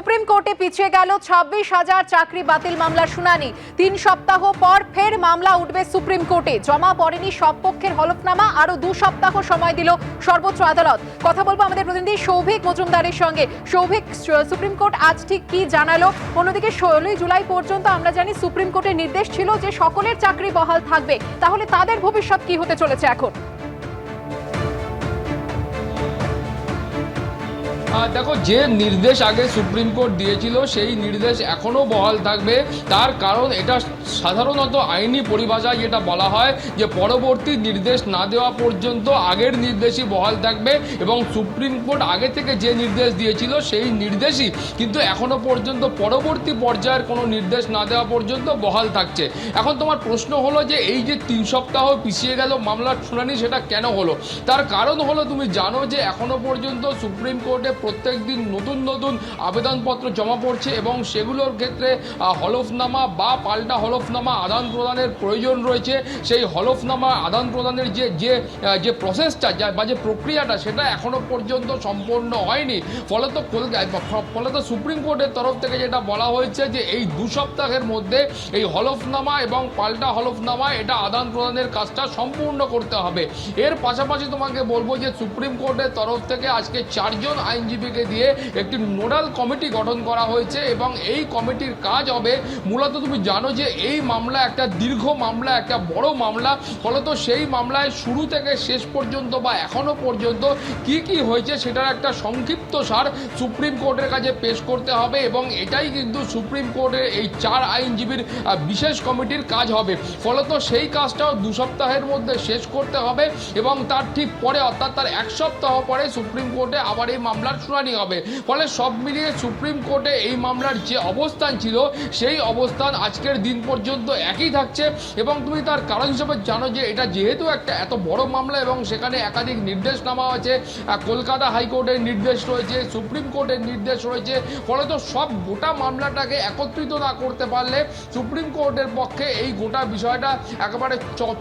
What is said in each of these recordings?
Supreme কোর্টে পিছিয়ে গেল ছাব্বিশ হাজার চাকরি বাতিল মামলার শুনানি। তিন সপ্তাহ পর ফের মামলা উঠবে সুপ্রিম কোর্টে। জমা পড়েনি সব পক্ষের হলফনামা আরও দু সপ্তাহ সময় দিল সর্বোচ্চ আদালত। কথা বলব আমাদের প্রতিনিধি সৌভিক মজুমদারের সঙ্গে। সৌভিক সুপ্রিম কোর্ট আজ ঠিক কি জানালো? অন্যদিকে ষোলোই জুলাই পর্যন্ত আমরা জানি সুপ্রিম কোর্টের নির্দেশ ছিল যে সকলের চাকরি বহাল থাকবে। তাহলে তাদের ভবিষ্যৎ কি হতে চলেছে এখন? দেখো, যে নির্দেশ আগে সুপ্রিম কোর্ট দিয়েছিল, সেই নির্দেশ এখনও বহাল থাকবে। তার কারণ এটা সাধারণত আইনি পরিভাষায় যেটা বলা হয় যে, পরবর্তী নির্দেশ না দেওয়া পর্যন্ত আগের নির্দেশই বহাল থাকবে এবং সুপ্রিম কোর্ট আগে থেকে যে নির্দেশ দিয়েছিল, সেই নির্দেশই কিন্তু এখনও পর্যন্ত পরবর্তী পর্যায়ের কোনো নির্দেশ না দেওয়া পর্যন্ত বহাল থাকছে। এখন তোমার প্রশ্ন হলো যে, এই যে তিন সপ্তাহ পিছিয়ে গেল মামলার শুনানি, সেটা কেন হলো? তার কারণ হলো, তুমি জানো যে, এখনও পর্যন্ত সুপ্রিম কোর্টে প্রত্যেক দিন নতুন নতুন আবেদনপত্র জমা পড়ছে এবং সেগুলোর ক্ষেত্রে হলফনামা বা পাল্টা হলফনামা আদান প্রদানের প্রয়োজন রয়েছে। সেই হলফনামা আদান প্রদানের যে যে যে প্রসেসটা বা যে প্রক্রিয়াটা, সেটা এখনও পর্যন্ত সম্পন্ন হয়নি। ফলত কলকাতা ফলত সুপ্রিম কোর্টের তরফ থেকে যেটা বলা হয়েছে যে, এই দু সপ্তাহের মধ্যে এই হলফনামা এবং পাল্টা হলফনামা এটা আদান প্রদানের কাজটা সম্পূর্ণ করতে হবে। এর পাশাপাশি তোমাকে বলব যে, সুপ্রিম কোর্টের তরফ থেকে আজকে চারজন আইনজীবীকে দিয়ে একটি নোডাল কমিটি গঠন করা হয়েছে এবং এই কমিটির কাজ হবে, মূলত তুমি জানো যে এই মামলা একটা দীর্ঘ মামলা, একটা বড় মামলা, ফলত সেই মামলায় শুরু থেকে শেষ পর্যন্ত বা এখনও পর্যন্ত কি কি হয়েছে সেটার একটা সংক্ষিপ্ত সার সুপ্রিম কোর্টের কাছে পেশ করতে হবে এবং এটাই কিন্তু সুপ্রিম কোর্টের এই চার আইনজীবীর বিশেষ কমিটির কাজ হবে। ফলত সেই কাজটাও দু সপ্তাহের মধ্যে শেষ করতে হবে এবং তার ঠিক পরে, অর্থাৎ তার এক সপ্তাহ পরে সুপ্রিম কোর্টে আবার এই মামলার শুনানি হবে। ফলে সব মিলিয়ে সুপ্রিম কোর্টে এই মামলার যে অবস্থান ছিল, সেই অবস্থান আজকের দিন পর্যন্ত একই থাকছে। এবং তুমি তার কারণ হিসেবে জানো যে এটা যেহেতু একটা এত বড় মামলা এবং সেখানে একাধিক নির্দেশ নামা আছে কলকাতা হাইকোর্টের নির্দেশ রয়েছে, সুপ্রিম কোর্টের নির্দেশ রয়েছে, ফলে তো সব গোটা মামলাটাকে একত্রিত না করতে পারলে সুপ্রিম কোর্টের পক্ষে এই গোটা বিষয়টা একেবারে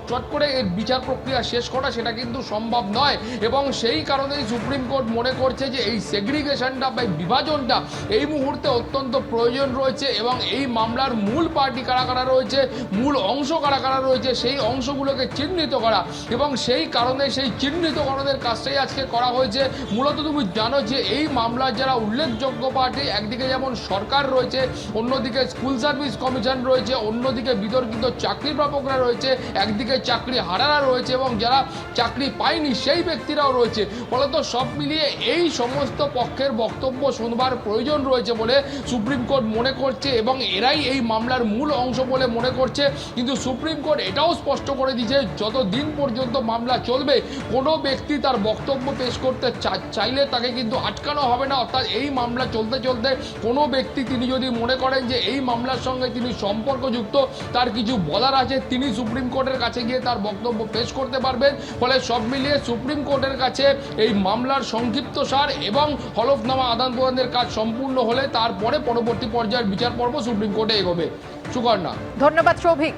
চট করে এর বিচার প্রক্রিয়া শেষ করা সেটা কিন্তু সম্ভব নয়। এবং সেই কারণেই সুপ্রিম কোর্ট মনে করছে যে এই সেগ্রিগেশনটা বা বিভাজনটা এই মুহূর্তে অত্যন্ত প্রয়োজন রয়েছে এবং এই মামলার মূল পার্টি কারা কারা রয়েছে, মূল অংশ কারা কারা রয়েছে, সেই অংশগুলোকে চিহ্নিত করা এবং সেই কারণে সেই চিহ্নিতকরণের কাজটাই আজকে করা হয়েছে। মূলত তুমি জানো যে এই মামলার যারা উল্লেখযোগ্য পার্টি, একদিকে যেমন সরকার রয়েছে, অন্যদিকে স্কুল সার্ভিস কমিশন রয়েছে, অন্যদিকে বিতর্কিত চাকরি প্রাপকরা রয়েছে, একদিকে চাকরি হারারা রয়েছে এবং যারা চাকরি পায়নি সেই ব্যক্তিরাও রয়েছে। ফলত সব মিলিয়ে এই সমস্ত পক্ষের বক্তব্য শুনবার প্রয়োজন রয়েছে বলে সুপ্রিম কোর্ট মনে করছে এবং এরাই এই মামলার মূল অংশ বলে মনে করছে। কিন্তু সুপ্রিম কোর্ট এটাও স্পষ্ট করে দিয়েছে যত দিন পর্যন্ত মামলা চলবে, কোনো ব্যক্তি তার বক্তব্য পেশ করতে চাইলে তাকে কিন্তু আটকানো হবে না। অর্থাৎ এই মামলা চলতে চলতে কোনো ব্যক্তি তিনি যদি মনে করেন যে এই মামলার সঙ্গে তিনি সম্পর্কযুক্ত, তার কিছু বলার আছে, তিনি সুপ্রিম কোর্টের কাছে গিয়ে তার বক্তব্য পেশ করতে পারবেন। ফলে সব মিলিয়ে সুপ্রিম কোর্টের কাছে এই মামলার সংক্ষিপ্ত সার এবং হলফনামা আদান প্রদানের কাজ সম্পূর্ণ হলে তারপরে পরবর্তী পর্যায়ের বিচার পর্ব সুপ্রিম কোর্টে এগোবে। সুকর্ণা ধন্যবাদ সৌভিক